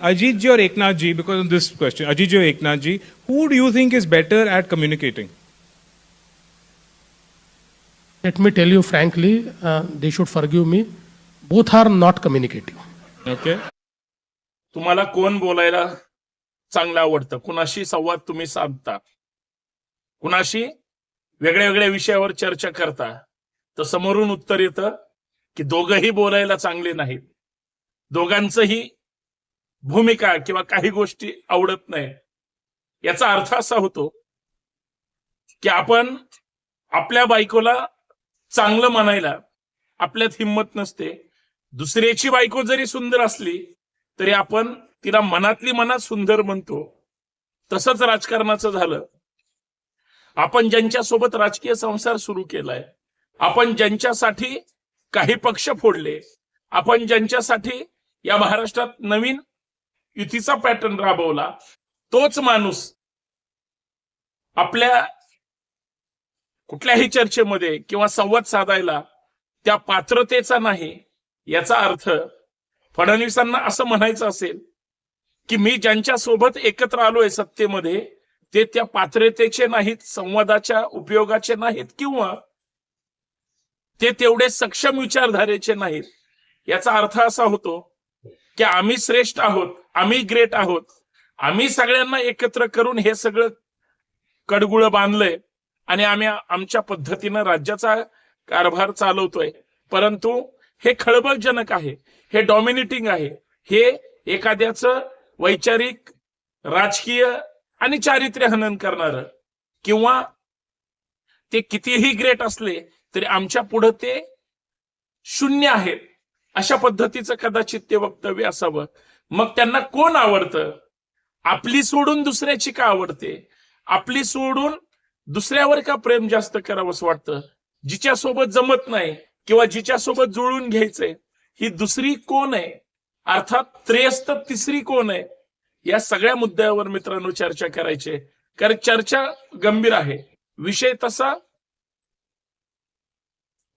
Ajit or Eknath ji, because of this question, Ajit or Eknath ji, who do you think is better at communicating? Let me tell you frankly, uh, they should forgive me. Both are not communicative. Okay. तुम्हाला कोण बोलायला चांगलं आवडतं कुणाशी संवाद तुम्ही साधता कुणाशी वेगळ्या वेगळ्या विषयावर चर्चा करता तर समोरून उत्तर येतं की दोघंही बोलायला चांगले नाहीत दोघांचंही भूमिका किंवा काही गोष्टी आवडत नाही. याचा अर्थ असा होतो की आपण आपल्या बायकोला चांगलं म्हणायला आपल्यात हिंमत नसते. दुसऱ्याची बायको जरी सुंदर असली तरी आपण तिला मनातली मनात सुंदर म्हणतो. तसंच राजकारणाचं झालं. आपण ज्यांच्यासोबत राजकीय संसार सुरू केलाय आपण ज्यांच्यासाठी काही पक्ष फोडले आपण ज्यांच्यासाठी या महाराष्ट्रात नवीन युतीचा पॅटर्न राबवला तोच माणूस आपल्या कुठल्याही चर्चेमध्ये किंवा संवाद साधायला त्या पात्रतेचा नाही याचा अर्थ फडणवीसांना असं म्हणायचं असेल की मी ज्यांच्या सोबत एकत्र आलोय सत्तेमध्ये ते त्या पात्रतेचे नाहीत संवादाच्या उपयोगाचे नाहीत किंवा ते तेवढे सक्षम विचारधारेचे नाहीत. याचा अर्थ असा होतो की आम्ही श्रेष्ठ आहोत आम्ही ग्रेट आहोत. आम्ही सगळ्यांना एकत्र करून हे सगळं कडगुळ बांधलंय आणि आम्ही आमच्या पद्धतीनं राज्याचा कारभार चालवतोय. परंतु हे खळबळजनक आहे हे डॉमिनेटिंग आहे. हे एखाद्याचं वैचारिक राजकीय आणि चारित्र्य हनन करणार किंवा ते कितीही ग्रेट असले तरी आमच्या पुढे ते शून्य आहेत अशा पद्धतीचं कदाचित ते वक्तव्य असावं. मग त्यांना कोण आवडतं? आपली सोडून दुसऱ्याची का आवडते? आपली सोडून दुसऱ्यावर का प्रेम जास्त करावंसं वाटतं? जिच्या सोबत जमत नाही किंवा जिच्या सोबत जुळून घ्यायचंय ही दुसरी कोण आहे? अर्थात त्रेस्त तिसरी कोण आहे? या सगळ्या मुद्द्यावर मित्रांनो चर्चा करायची. कारण चर्चा गंभीर आहे. विषय तसा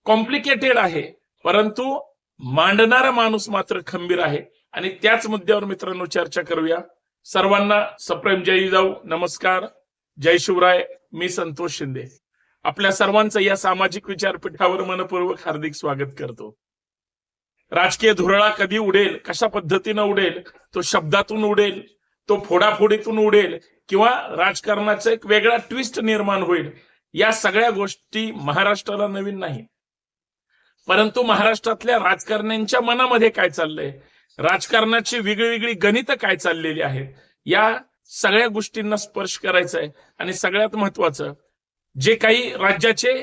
कॉम्प्लिकेटेड आहे. परंतु मांडणारा माणूस मात्र खंबीर आहे. आणि त्याच मुद्द्यावर मित्रांनो चर्चा करूया. सर्वांना सप्रेम जय जाऊ नमस्कार. जय शिवराय मी संतोष शिंदे. आपल्या सर्वांचं या सामाजिक विचारपीठावर मनपूर्वक हार्दिक स्वागत करतो. राजकीय धुरळा कधी उडेल कशा पद्धतीनं उडेल तो शब्दातून उडेल तो फोडाफोडीतून उडेल किंवा राजकारणाचा एक वेगळा ट्विस्ट निर्माण होईल या सगळ्या गोष्टी महाराष्ट्राला नवीन नाही. परंतु महाराष्ट्रातल्या राजकारण्यांच्या मनामध्ये काय चाललंय? राजकारणाची वेगळी वेगळी गणित काय चाललेली आहेत या सगळ्या गोष्टींना स्पर्श करायचा आहे आणि सगळ्यात महत्वाचं जे काही राज्याचे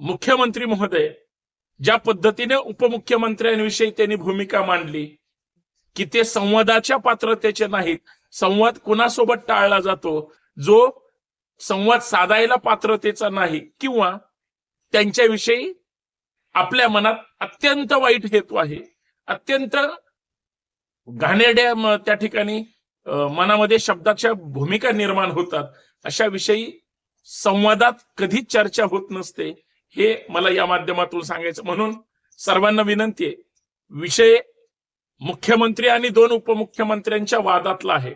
मुख्यमंत्री महोदय ज्या पद्धतीने उपमुख्यमंत्र्यांविषयी त्यांनी भूमिका मांडली की ते संवादाच्या पात्रतेचे नाहीत. संवाद कुणासोबत टाळला जातो जो संवाद साधायला पात्रतेचा नाही किंवा त्यांच्याविषयी आपल्या मनात अत्यंत वाईट हेतू आहे. अत्यंत घाणेरड्या त्या ठिकाणी मनामध्ये शब्दाच्या भूमिका निर्माण होतात. अशा विषयी संवादात कधीच चर्चा होत नसते हे मला या माध्यमातून सांगायचं. म्हणून सर्वांना विनंती आहे विषय मुख्यमंत्री आणि दोन उपमुख्यमंत्र्यांच्या वादातला आहे.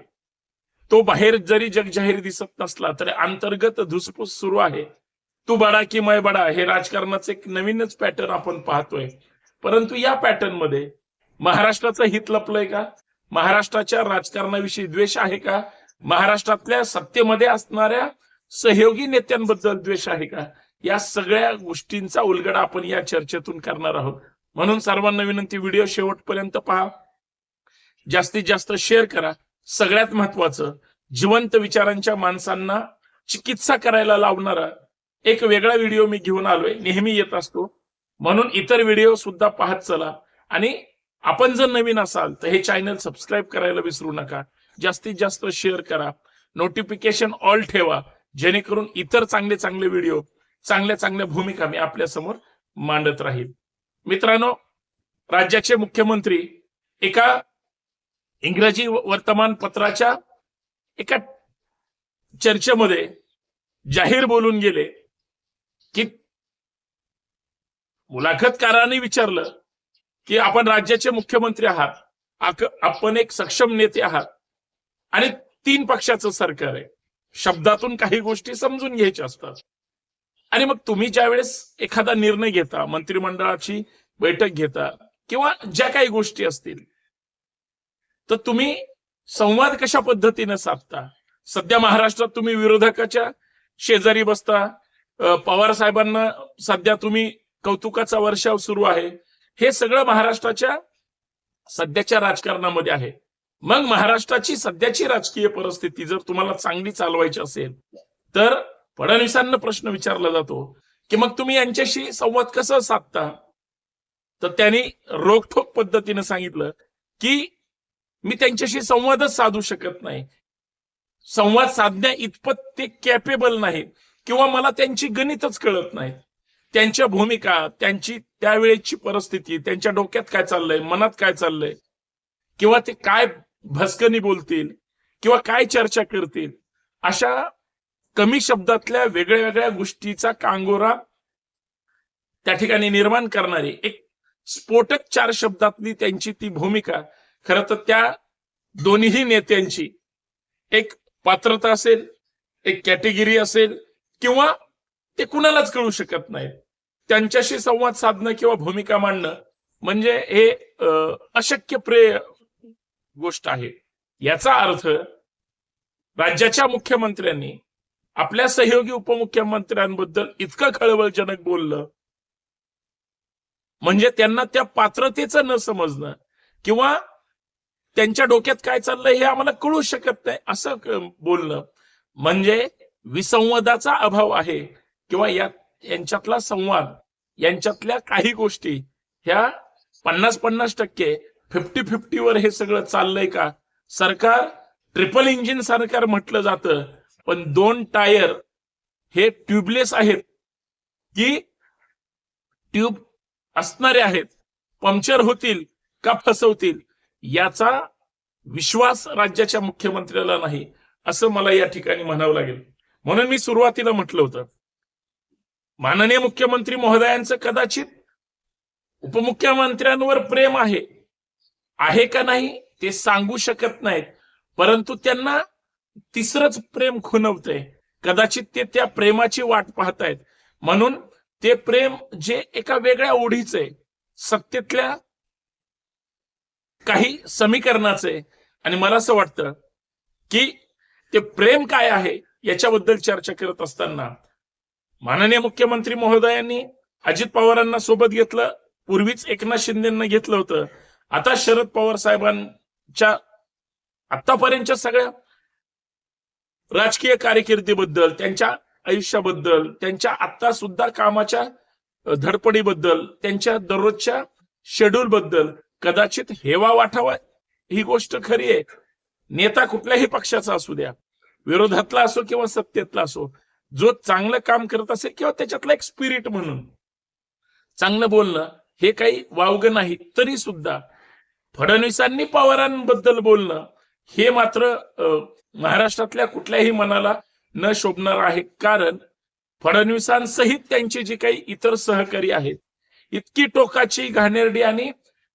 तो बाहेर जरी जगजाहीर दिसत नसला तरी अंतर्गत धुसफूस सुरू आहे. तू बडा की मय बडा हे राजकारणाचं एक नवीनच पॅटर्न आपण पाहतोय. परंतु या पॅटर्नमध्ये महाराष्ट्राचं हित लपलंय का? महाराष्ट्राच्या राजकारणाविषयी द्वेष आहे का? महाराष्ट्रातल्या सत्तेमध्ये असणाऱ्या सहयोगी नेत्यांबद्दल द्वेष आहे का? या सगळ्या गोष्टींचा उलगडा आपण या चर्चेतून करणार आहोत. म्हणून सर्वांना विनंती व्हिडिओ शेवटपर्यंत पहा. जास्तीत जास्त शेअर करा. सगळ्यात महत्वाचं जिवंत विचारांच्या माणसांना चिकित्सा करायला लावणारा एक वेगळा व्हिडिओ मी घेऊन आलोय. नेहमी येत असतो. म्हणून इतर व्हिडिओ सुद्धा पाहत चला. आणि आपण जर नवीन असाल तर हे चॅनल सबस्क्राईब करायला विसरू नका. जास्तीत जास्त शेअर करा. नोटिफिकेशन ऑल ठेवा. जेणेकरून इतर चांगले चांगले व्हिडिओ चांगल्या चांगल्या भूमिका मी आपल्यासमोर मांडत राहील. मित्रांनो राज्याचे मुख्यमंत्री एका इंग्रजी वर्तमानपत्राच्या एका चर्चेमध्ये जाहीर बोलून गेले की मुलाखतकाराने विचारलं की आपण राज्याचे मुख्यमंत्री आहात आपण एक सक्षम नेते आहात. आणि तीन पक्षाचं सरकार आहे. शब्दातून काही गोष्टी समजून घ्यायच्या असतात. आणि मग तुम्ही ज्यावेळेस एखादा निर्णय घेता मंत्रिमंडळाची बैठक घेता किंवा ज्या काही गोष्टी असतील तर तुम्ही संवाद कशा पद्धतीने साधता? सध्या महाराष्ट्रात तुम्ही विरोधकाच्या शेजारी बसता. पवार साहेबांना सध्या तुम्ही कौतुकाचा वर्षाव सुरू आहे. हे सगळं महाराष्ट्राच्या सध्याच्या राजकारणामध्ये आहे. मग महाराष्ट्राची सध्याची राजकीय परिस्थिती जर तुम्हाला चांगली चालवायची असेल तर फडणवीसांना प्रश्न विचारला जातो की मग तुम्ही यांच्याशी संवाद कसा साधता? तर त्यांनी रोखठोक पद्धतीने सांगितलं की मी त्यांच्याशी संवादच साधू शकत नाही. संवाद साधण्या इतपत ते कॅपेबल नाहीत किंवा मला त्यांची गणितच कळत नाहीत. त्यांच्या भूमिका त्यांची त्यावेळेची परिस्थिती त्यांच्या डोक्यात काय चाललंय मनात काय चाललंय? किंवा ते काय भस्कनी बोलतील? किंवा काय चर्चा करतील? अशा कमी शब्दातल्या वेगळ्या वेगळ्या गोष्टीचा कांगोरा त्या ठिकाणी निर्माण करणारी एक स्फोटक चार शब्दातली त्यांची ती भूमिका. खरं तर त्या दोन्ही नेत्यांची एक पात्रता असेल एक कॅटेगरी असेल किंवा ते कुणालाच कळू शकत नाही त्यांच्याशी संवाद साधणं किंवा भूमिका मांडणं म्हणजे हे अशक्य प्रेय गोष्ट आहे. याचा अर्थ राज्याच्या मुख्यमंत्र्यांनी आपल्या सहयोगी उपमुख्यमंत्र्यांबद्दल इतकं खळबळजनक बोललं. म्हणजे त्यांना त्या पात्रतेचं न समजणं किंवा त्यांच्या डोक्यात काय चाललंय हे आम्हाला कळू शकत नाही असं बोलणं म्हणजे विसंवादाचा अभाव आहे किंवा यात यांच्यातला संवाद यांच्यातल्या काही गोष्टी ह्या पन्नास पन्नास टक्के फिफ्टी फिफ्टी वर हे सगळं चाललंय का? सरकार ट्रिपल इंजिन सरकार म्हटलं जातं पण दोन टायर हे ट्यूबलेस आहेत की ट्यूब असणारे आहेत पंक्चर होतील का फसवतील याचा विश्वास राज्याच्या मुख्यमंत्र्याला नाही असं मला या ठिकाणी म्हणावं लागेल. म्हणून मी सुरुवातीला म्हटलं होतं माननीय मुख्यमंत्री महोदयांचं कदाचित उपमुख्यमंत्र्यांवर प्रेम आहे. आहे का नाही ते सांगू शकत नाहीत. परंतु त्यांना तिसरंच प्रेम खुनवतंय कदाचित ते त्या प्रेमाची वाट पाहतायत. म्हणून ते प्रेम जे एका वेगळ्या ओढीचं आहे. सत्तेतल्या काही समीकरणाचं आहे. आणि मला असं वाटतं की ते प्रेम काय आहे याच्याबद्दल चर्चा करत असताना माननीय मुख्यमंत्री महोदयांनी अजित पवारांना सोबत घेतलं. पूर्वीच एकनाथ शिंदेना घेतलं होतं. आता शरद पवार साहेबांच्या आतापर्यंतच्या सगळ्या राजकीय कारकिर्दीबद्दल त्यांच्या आयुष्याबद्दल त्यांच्या आता सुद्धा कामाच्या धडपडीबद्दल त्यांच्या दररोजच्या शेड्यूल बद्दल कदाचित हेवा वाटावा ही गोष्ट खरी आहे. नेता कुठल्याही पक्षाचा असू द्या. विरोधातला असो किंवा सत्तेतला असो जो चांगलं काम करत असेल किंवा त्याच्यातला एक स्पिरिट म्हणून. चांगलं बोलणं हे काही वावगं नाही तरी सुद्धा फडणवीसांनी पवारांबद्दल बोलणं हे मात्र महाराष्ट्रातल्या कुठल्याही मनाला न शोभणार आहे. कारण फडणवीसांसहित त्यांचे जे काही इतर सहकारी आहेत इतकी टोकाची घाणेरडी आणि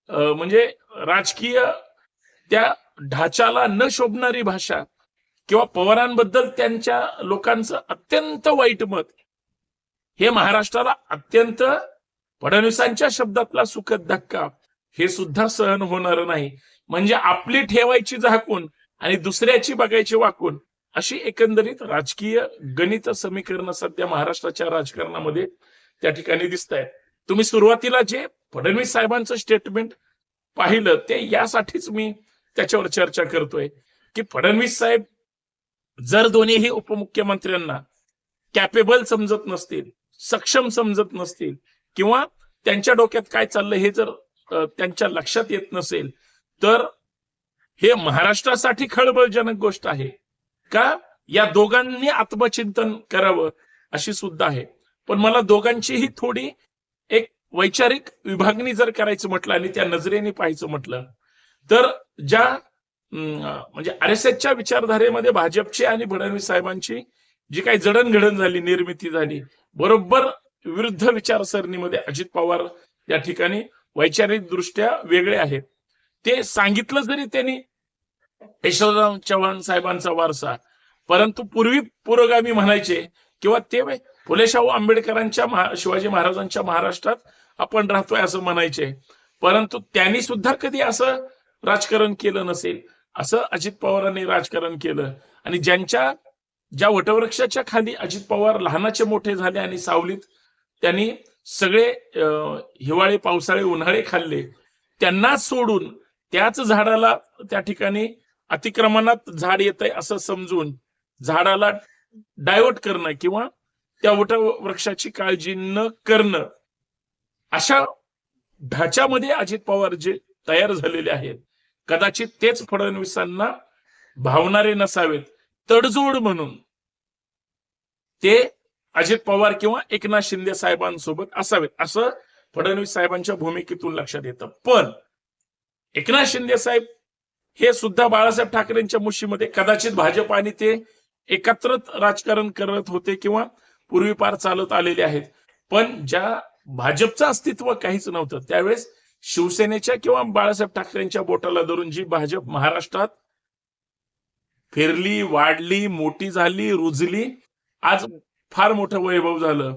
म्हणजे राजकीय त्या ढाच्याला न शोभणारी भाषा किंवा पवारांबद्दल त्यांच्या लोकांचं अत्यंत वाईट मत. हे महाराष्ट्राला अत्यंत फडणवीसांच्या शब्दातला सुखद धक्का. हे सुद्धा सहन होणार नाही. म्हणजे आपली ठेवायची झाकून आणि दुसऱ्याची बघायची वाकून अशी एकंदरीत राजकीय गणित समीकरण सध्या महाराष्ट्राच्या राजकारणामध्ये त्या ठिकाणी दिसत आहेत तुम्ही सुरुवातीला जे फडणवीस साहेबांचं स्टेटमेंट पाहिलं ते यासाठीच मी त्याच्यावर चर्चा करतोय. की फडणवीस साहेब जर दोन्हीही उपमुख्यमंत्र्यांना कॅपेबल समजत नसतील सक्षम समजत नसतील किंवा त्यांच्या डोक्यात काय चाललंय हे जर त्यांच्या लक्षात येत नसेल तर हे महाराष्ट्रासाठी खळबळजनक गोष्ट आहे. का? या दोघांनी आत्मचिंतन करावं अशी सुद्धा आहे. पण मला दोघांचीही थोडी एक वैचारिक विभागणी जर करायचं म्हटलं आणि त्या नजरेने पाहायचं म्हटलं तर ज्या म्हणजे आर एस एसच्या विचारधारेमध्ये भाजपची आणि फडणवीस साहेबांची जी काही जडणघडण झाली निर्मिती झाली बरोबर विरुद्ध विचारसरणीमध्ये अजित पवार या ठिकाणी वैचारिक दृष्ट्या वेगळे आहेत. ते सांगितलं जरी त्यांनी यशवंतराव चव्हाण साहेबांचा वारसा परंतु पूर्वी पुरोगामी म्हणायचे किंवा ते फुले शाहू आंबेडकरांच्या महा- शिवाजी महाराजांच्या महाराष्ट्रात आपण राहतोय असं म्हणायचे. परंतु त्यांनी सुद्धा कधी असं राजकारण केलं नसेल. असं अजित पवारांनी राजकारण केलं. आणि ज्यांच्या ज्या वटवृक्षाच्या खाली अजित पवार लहानाचे मोठे झाले आणि सावलीत त्यांनी सगळे हिवाळे पावसाळे उन्हाळे खाल्ले त्यांना सोडून त्याच झाडाला त्या ठिकाणी अतिक्रमणात झाड येत आहे असं समजून झाडाला डायव्हर्ट करणं किंवा त्या वटवृक्षाची काळजी न करणं अशा ढाच्यामध्ये अजित पवार जे तयार झालेले आहेत. कदाचित तेच फडणवीसांना भावणारे नसावेत. तडजोड म्हणून. ते अजित पवार किंवा एकनाथ शिंदे साहेबांसोबत असावेत. असं फडणवीस साहेबांच्या भूमिकेतून लक्षात येतं. पण एकनाथ शिंदे साहेब हे सुद्धा बाळासाहेब ठाकरेंच्या मुशीमध्ये कदाचित भाजप आणि ते एकत्र राजकारण करत होते किंवा पूर्वीपार चालत आलेले आहेत. पण ज्या भाजपचं अस्तित्व काहीच नव्हतं त्यावेळेस शिवसेनेच्या किंवा बाळासाहेब ठाकरेंच्या बोटाला धरून जी भाजप महाराष्ट्रात फिरली वाढली मोठी झाली रुजली आज फार मोठं वैभव झालं.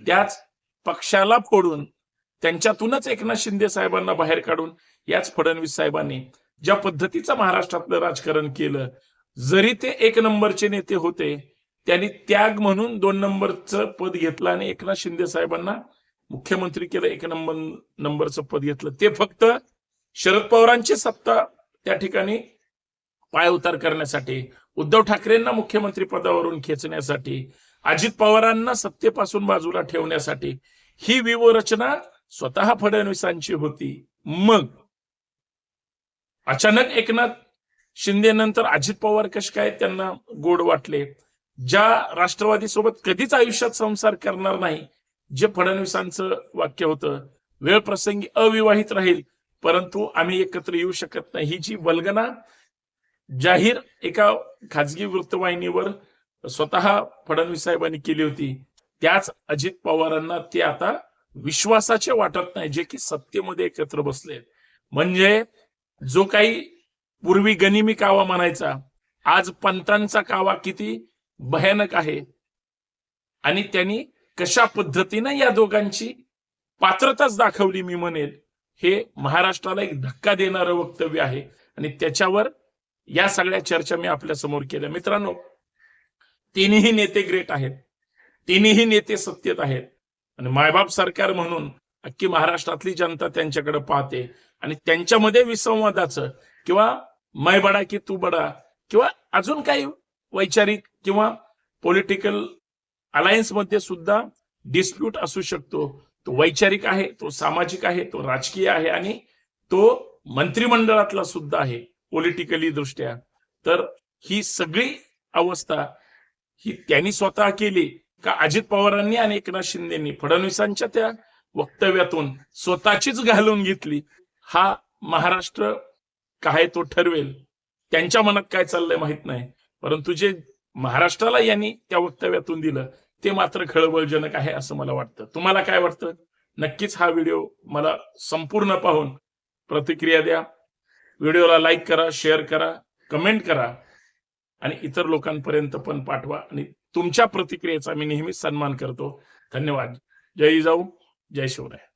त्याच पक्षाला फोडून त्यांच्यातूनच एकनाथ शिंदे साहेबांना बाहेर काढून याच फडणवीस साहेबांनी ज्या पद्धतीचं महाराष्ट्रातलं राजकारण केलं जरी ते एक नंबरचे नेते होते त्यांनी त्याग म्हणून दोन नंबरचं पद घेतलं आणि एकनाथ शिंदे साहेबांना मुख्यमंत्री केलं एक नंबर नंबरचं पद घेतलं. ते फक्त शरद पवारांची सत्ता त्या ठिकाणी पाय उतार करण्यासाठी उद्धव ठाकरेंना मुख्यमंत्री पदावरून खेचण्यासाठी अजित पवारांना सत्तेपासून बाजूला ठेवण्यासाठी ही व्यूहरचना स्वतः फडणवीसांची होती. मग अचानक एकनाथ शिंदे नंतर अजित पवार कसे काय त्यांना गोड वाटले? ज्या राष्ट्रवादी सोबत कधीच आयुष्यात संसार करणार नाही जे फडणवीसांचं वाक्य होतं वेळ प्रसंगी अविवाहित राहील परंतु आम्ही एकत्र येऊ शकत नाही. ही जी वल्गना जाहीर एका खाजगी वृत्तवाहिनीवर स्वतः फडणवीस साहेबांनी केली होती त्याच अजित पवारांना ते आता विश्वासाचे वाटत नाही जे की सत्तेमध्ये एकत्र बसले म्हणजे जो काही पूर्वी गनिमी कावा म्हणायचा आज पंतांचा कावा किती भयानक आहे. आणि त्यांनी कशा पद्धतीनं या दोघांची पात्रताच दाखवली मी म्हणेल हे महाराष्ट्राला एक धक्का देणारं वक्तव्य आहे. आणि त्याच्यावर या सगळ्या चर्चा मी आपल्यासमोर केल्या. मित्रांनो तिन्ही नेते ग्रेट आहेत. तिन्ही नेते सत्तेत आहेत. आणि मायबाप सरकार म्हणून अख्खी महाराष्ट्रातली जनता त्यांच्याकडे पाहते. आणि त्यांच्यामध्ये विसंवादाचं किंवा मै बडा की तू बडा किंवा अजून काही वैचारिक किंवा पॉलिटिकल अलायन्समध्ये सुद्धा डिस्प्यूट असू शकतो. तो वैचारिक आहे तो सामाजिक आहे तो राजकीय आहे आणि तो मंत्रिमंडळातला सुद्धा आहे पॉलिटिकली दृष्ट्या. तर ही सगळी अवस्था ही त्यांनी स्वतः केली का अजित पवारांनी आणि एकनाथ शिंदेनी? फडणवीसांच्या त्या वक्तव्यातून स्वतःचीच घालून घेतली. हा महाराष्ट्र काय तो ठरवेल? त्यांच्या मनात काय चाललंय माहीत नाही. परंतु जे महाराष्ट्राला यांनी त्या वक्तव्यातून दिलं ते मात्र खळबळजनक आहे असं मला वाटतं. तुम्हाला काय वाटतं? नक्कीच हा व्हिडिओ मला संपूर्ण पाहून प्रतिक्रिया द्या. व्हिडिओला लाईक करा शेअर करा कमेंट करा आणि इतर लोकांपर्यंत पण पाठवा आणि तुमच्या प्रतिक्रियेचा मी नेहमीच सन्मान करतो. धन्यवाद. जय जाऊ जय शिवराय.